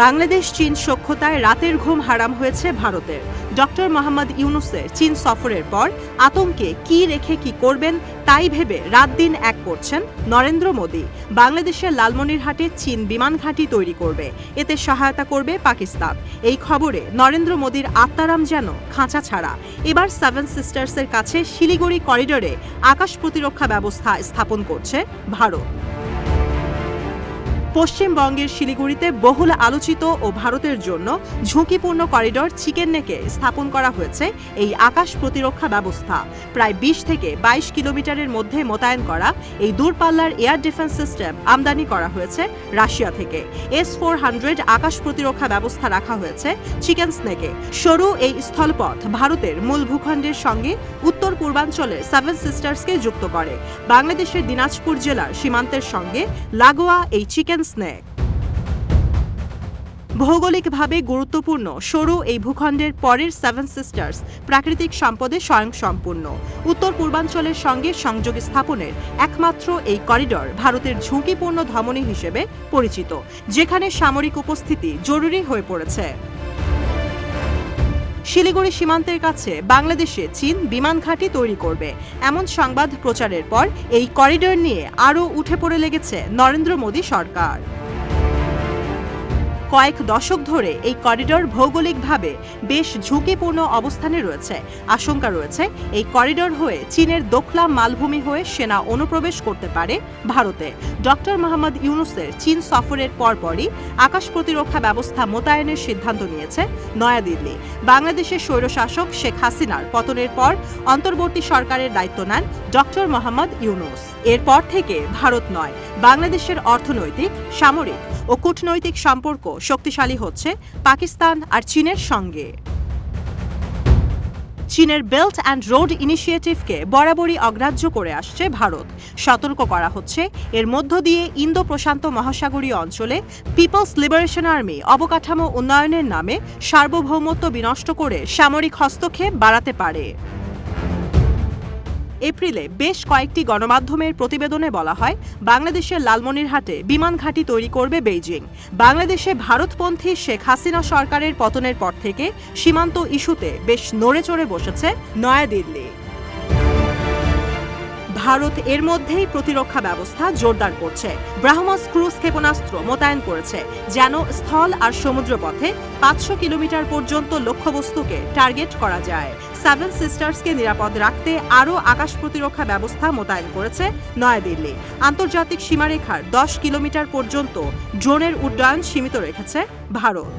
বাংলাদেশ, চীন সখ্যতায় রাতের ঘুম হারাম হয়েছে ভারতের। ডক্টর মোহাম্মদ ইউনুসের চীন সফরের পর আতঙ্কে কি রেখে কি করবেন তাই ভেবে রাত দিন এক করছেন নরেন্দ্র মোদী। বাংলাদেশের লালমনিরহাটে চীন বিমান ঘাঁটি তৈরি করবে। এতে সহায়তা করবে পাকিস্তান। এই খবরে নরেন্দ্র মোদীর আত্মারাম যেন খাঁচা ছাড়া। এবার সেভেন সিস্টার্সের কাছে শিলিগুড়ি করিডোরে আকাশ প্রতিরক্ষা ব্যবস্থা স্থাপন করছে ভারত। পশ্চিমবঙ্গের শিলিগুড়িতে বহুল আলোচিত ও ভারতের জন্য ঝুঁকিপূর্ণ করিডর চিকেন নেকে স্থাপন করা হয়েছে এই আকাশ প্রতিরক্ষা ব্যবস্থা। প্রায় বিশ থেকে বাইশ কিলোমিটারের মধ্যে মোতায়েন করা এই দূরপাল্লার এয়ার ডিফেন্স সিস্টেম আমদানি করা হয়েছে রাশিয়া থেকে। এস ফোর হান্ড্রেড আকাশ প্রতিরক্ষা ব্যবস্থা রাখা হয়েছে চিকেন স্নেকে সরু এই স্থলপথ ভারতের মূল ভূখণ্ডের সঙ্গে উত্তর পূর্বাঞ্চলের সেভেন সিস্টার্সকে যুক্ত করে। বাংলাদেশের দিনাজপুর জেলার সীমান্তের সঙ্গে লাগোয়া এই চিকেন স্নেক ভৌগোলিকভাবে গুরুত্বপূর্ণ, সরু এই ভূখণ্ডের পরের সেভেন সিস্টার্স প্রাকৃতিক সম্পদে স্বয়ংসম্পূর্ণ। উত্তর পূর্বাঞ্চলের সঙ্গে সংযোগ স্থাপনের একমাত্র এই করিডর ভারতের ঝুঁকিপূর্ণ ধমনী হিসেবে পরিচিত, যেখানে সামরিক উপস্থিতি জরুরি হয়ে পড়েছে। শিলিগুড়ি সীমান্তের কাছে বাংলাদেশে চীন বিমান ঘাঁটি তৈরি করবে। এমন সংবাদ প্রচারের পর এই করিডর নিয়ে আরও উঠে পড়ে লেগেছে নরেন্দ্র মোদী সরকার। কয়েক দশক ধরে এই করিডর ভৌগোলিকভাবে বেশ ঝুঁকিপূর্ণ অবস্থানে রয়েছে। আশঙ্কা রয়েছে এই করিডর হয়ে চীনের দোখলা মালভূমি হয়ে সেনা অনুপ্রবেশ করতে পারে ভারতে। ডক্টর মোহাম্মদ ইউনুসের চীন সফরের পরপরই আকাশ প্রতিরক্ষা ব্যবস্থা মোতায়েনের সিদ্ধান্ত নিয়েছে নয়াদিল্লি। বাংলাদেশের স্বৈরশাসক শেখ হাসিনার পতনের পর অন্তর্বর্তী সরকারের দায়িত্ব নেন ডক্টর মোহাম্মদ ইউনুস। এরপর থেকে ভারত নয়, বাংলাদেশের অর্থনৈতিক, সামরিক ও কূটনৈতিক সম্পর্ক শক্তিশালী হচ্ছে পাকিস্তান আর চীনের সঙ্গে। চীনের বেল্ট অ্যান্ড রোড ইনিশিয়েটিভকে বরাবরই অগ্রাহ্য করে আসছে ভারত। সতর্ক করা হচ্ছে, এর মধ্য দিয়ে ইন্দো প্রশান্ত মহাসাগরীয় অঞ্চলে পিপলস লিবারেশন আর্মি অবকাঠামো উন্নয়নের নামে সার্বভৌমত্ব বিনষ্ট করে সামরিক হস্তক্ষেপ বাড়াতে পারে। এপ্রিলে বেশ কয়েকটি গণমাধ্যমের প্রতিবেদনে বলা হয়, বাংলাদেশের লালমনিরহাটে বিমান ঘাঁটি তৈরি করবে বেইজিং। বাংলাদেশে ভারতপন্থী শেখ হাসিনা সরকারের পতনের পর থেকে সীমান্ত ইস্যুতে বেশ নড়ে চড়ে বসেছে নয়াদিল্লি। ভারত এর মধ্যেই প্রতিরক্ষা ব্যবস্থা জোরদার করছে। ব্রাহ্মস ক্রুজ ক্ষেপণাস্ত্র মোতায়েন করেছে, যেন স্থল আর সমুদ্রপথে পাঁচশো কিলোমিটার পর্যন্ত লক্ষ্যবস্তুকে টার্গেট করা যায়। সেভেন সিস্টার্সকে নিরাপদ রাখতে আরও আকাশ প্রতিরক্ষা ব্যবস্থা মোতায়েন করেছে নয়াদিল্লি। আন্তর্জাতিক সীমারেখার দশ কিলোমিটার পর্যন্ত ড্রোনের উড্ডয়ন সীমিত রেখেছে ভারত।